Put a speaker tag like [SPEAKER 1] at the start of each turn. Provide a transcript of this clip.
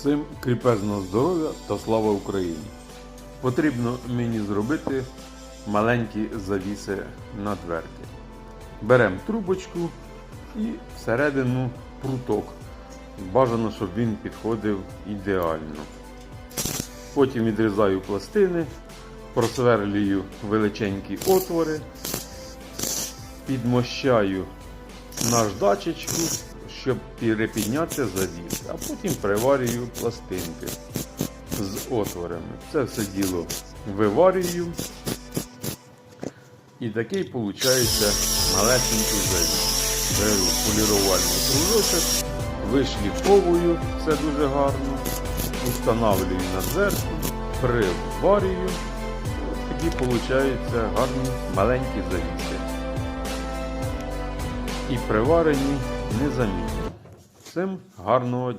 [SPEAKER 1] Всім кріпезного здоров'я та слава Україні! Потрібно мені зробити маленькі завіси на дверки. Беремо трубочку і всередину пруток. Бажано, щоб він підходив ідеально. Потім відрізаю пластини, просверлюю величенькі отвори, підмощаю наждачечку, щоб перепідняти завіс, а потім приварюю пластинки з отворами. Це все діло виварюю. І такий виходить малесенький завіс. Беру полірувальний кружочок, вишліфовую, це дуже гарно, устанавлюю на дверку, приварюю. Такі виходять гарні маленькі завіси і приварені незамінно. Всім гарного дня!